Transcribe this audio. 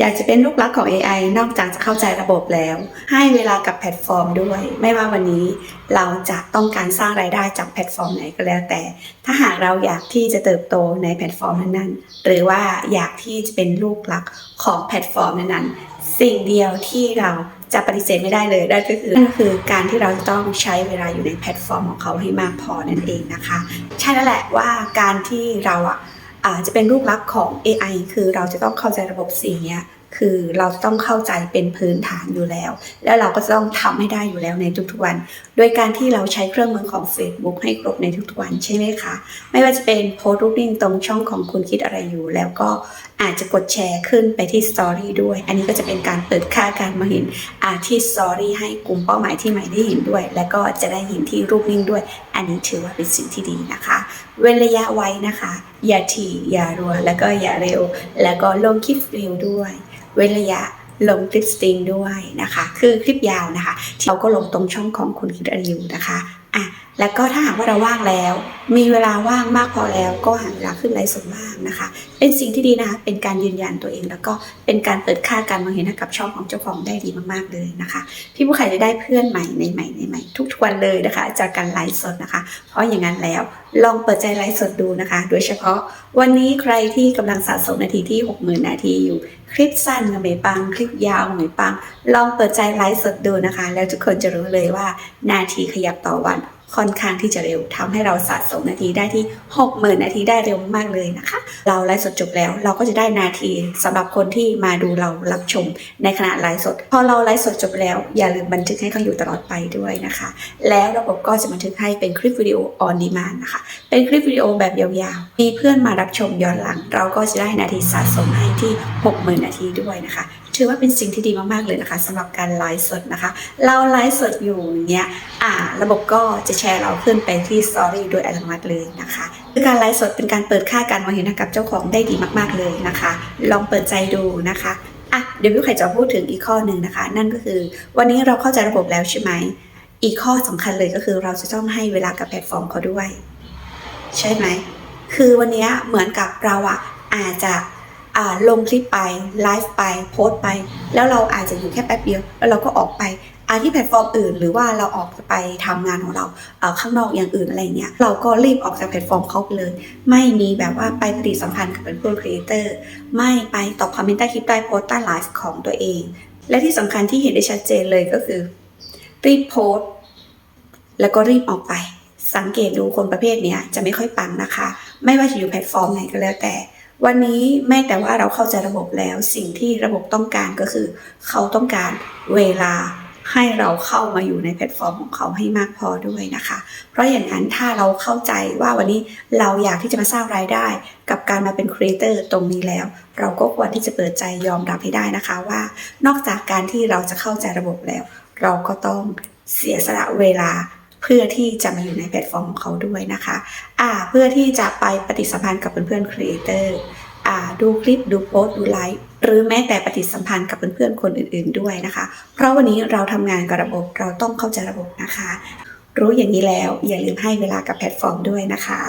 อยากจะเป็นลูกรักของ AI นอกจากจะเข้าใจระบบแล้ว ให้เวลากับแพลตฟอร์มด้วย ไม่ว่าวันนี้เราจะต้องการสร้างรายได้จากแพลตฟอร์มไหนก็แล้วแต่ ถ้าหากเราอยากที่จะเติบโตในแพลตฟอร์มนั้นๆ หรือว่าอยากที่จะเป็นลูกรักของแพลตฟอร์มนั้นๆ สิ่งเดียวที่เราจะปฏิเสธไม่ได้เลยนั่นก็คือนั่นก็คือการที่เราจะต้องใช้เวลาอยู่ในแพลตฟอร์มของเขาให้มากพอนั่นเองนะคะ ใช่แล้วแหละว่าการที่เราอะ อาจจะเป็นลูกรักษณ์ของ AI คือเราจะต้องเข้าใจระบบสิ่งเนี้ยคือเราต้องเข้าใจเป็นพื้นฐานอยู่แล้ว แล้วเราก็จะต้องทำให้ได้อยู่แล้วในทุกๆวัน โดยการที่เราใช้เครื่องมือของ Facebook ให้ครบในทุกๆวันใช่ไหมคะ ไม่ว่าจะเป็นโพสต์รูปนิ่งตรงช่องของคุณคิดอะไรอยู่ แล้วก็อาจจะกดแชร์ขึ้นไปที่สตอรี่ด้วย อันนี้ก็จะเป็นการเปิดค่าการมาเห็นอาที่สตอรี่ให้กลุ่มเป้าหมายที่ใหม่ได้เห็นด้วย และก็จะได้เห็นที่รูปนิ่งด้วย อันนี้ถือว่าเป็นสิ่งที่ดีนะคะ เว้นระยะไว้นะคะ อย่าถี่อย่ารัว แล้วก็อย่าเร็ว แล้วก็ลงคลิปเร็วด้วย เว้นระยะลงคลิปสตริงด้วยนะคะ คือคลิปยาวนะคะ ที่เราก็ลงตรงช่องของคุณคิดอะไรอยู่นะคะอะ แล้วก็ถ้าหากว่าเราว่างแล้ว มีเวลาว่างมากพอแล้วก็หาเวลาขึ้นไลฟ์สดบ้างนะคะ เป็นสิ่งที่ดีนะคะ เป็นการยืนยันตัวเองแล้วก็เป็นการเปิดค่าการมองเห็นให้กับช่องของเจ้าของได้ดีมากๆเลยนะคะพี่ผู้ขายจะได้เพื่อนใหม่ในใหม่ในใหม่ทุกๆวันเลยนะคะ จากการไลฟ์สดนะคะ เพราะอย่างนั้นแล้วลองเปิดใจไลฟ์สดดูนะคะ โดยเฉพาะวันนี้ใครที่กำลังสะสมนาทีที่ 60,000 นาทีอยู่คลิปสั้นก็ไม่ปังคลิปยาวก็ไม่ปัง ลองเปิดใจไลฟ์สดดูนะคะ แล้วทุกคนจะรู้เลยว่านาทีขยับต่อวัน ค่อนข้างที่จะเร็วทำให้เราสะสมนาทีได้ที่ 60,000 นาทีได้เร็วมากเลยนะคะ เราไลฟ์สดจบแล้ว เราก็จะได้นาทีสำหรับคนที่มาดูเรารับชมในขณะไลฟ์สด พอเราไลฟ์สดจบแล้ว อย่าลืมบันทึกให้เขาอยู่ตลอดไปด้วยนะคะ แล้วระบบก็จะบันทึกให้เป็นคลิปวิดีโอ on demand นะคะ เป็นคลิปวิดีโอแบบยาวๆ มีเพื่อนมารับชมย้อนหลัง เราก็จะได้นาทีสะสมให้ที่ 60,000 นาทีด้วยนะคะ ถือว่าเป็นสิ่งที่ดีมากๆเลยนะคะสำหรับการไลฟ์สดนะคะ เราไลฟ์สดอยู่เงี้ยอ่า ระบบก็จะแชร์เราขึ้นไปที่สตอรี่โดยอัตโนมัติเลยนะคะคือการไลฟ์สดเป็นการเปิดค่าการมองเห็นกับเจ้าของได้ดีมากๆเลยนะคะ ลองเปิดใจดูนะคะอะเดี๋ยวพี่ไข่จะพูดถึงอีกข้อหนึ่งนะคะ นั่นก็คือ วันนี้เราเข้าใจระบบแล้วใช่ไหมอีกข้อสำคัญเลยก็คือเราจะต้องให้เวลากับแพลตฟอร์มเขาด้วย ใช่ไหมคือวันนี้เหมือนกับเราอะอาจจะ ลงคลิปไปไลฟ์ไปโพสต์ไป แล้วเราอาจจะอยู่แค่แป๊บเดียว แล้วเราก็ออกไปอาที่แพลตฟอร์มอื่น หรือว่าเราออกไปทำงานของเราเข้างนอกอย่างอื่นอะไรเงี้ยเราก็รีบออกจากแพลตฟอร์มเขาไปเลย ไม่มีแบบว่าไปปฏิสัมพันธ์กับเพื่อนครีเอเตอร์ไม่ไปตอบคอมเมนต์ใต้คลิปใต้โพสต์ใต้ไลฟ์ของตัวเอง และที่สำคัญที่เห็นได้ชัดเจนเลยก็คือรีบโพสต์แล้วก็รีบออกไป สังเกตดูคนประเภทเนี้ยจะไม่ค่อยปังนะคะ ไม่ว่าจะอยู่แพลตฟอร์มไหนก็แล้วแต่ วันนี้แม้แต่ว่าเราเข้าใจระบบแล้ว สิ่งที่ระบบต้องการก็คือ เขาต้องการเวลาให้เราเข้ามาอยู่ในแพลตฟอร์มของเขาให้มากพอด้วยนะคะ เพราะอย่างนั้นถ้าเราเข้าใจว่าวันนี้เราอยากที่จะมาสร้างรายได้ กับการมาเป็นครีเอเตอร์ตรงนี้แล้ว เราก็ควรที่จะเปิดใจยอมรับให้ได้นะคะว่า นอกจากการที่เราจะเข้าใจระบบแล้ว เราก็ต้องเสียสละเวลา พื่อที่จะมาอยู่ในแพลตฟอร์มของเขาด้วยนะคะอ่าเพื่อที่จะไปปฏิสัมพันธ์กับเพื่อนๆครีเอเตอร์อ่าดูคลิปดูโพสต์ดูไลฟ์หรือแม้แต่ปฏิสัมพันธ์กับเพื่อนๆคนอื่นๆด้วยนะคะ เพราะวันนี้เราทำงานกับระบบเราต้องเข้าใจระบบนะคะ รู้อย่างนี้แล้วอย่าลืมให้เวลากับแพลตฟอร์มด้วยนะคะ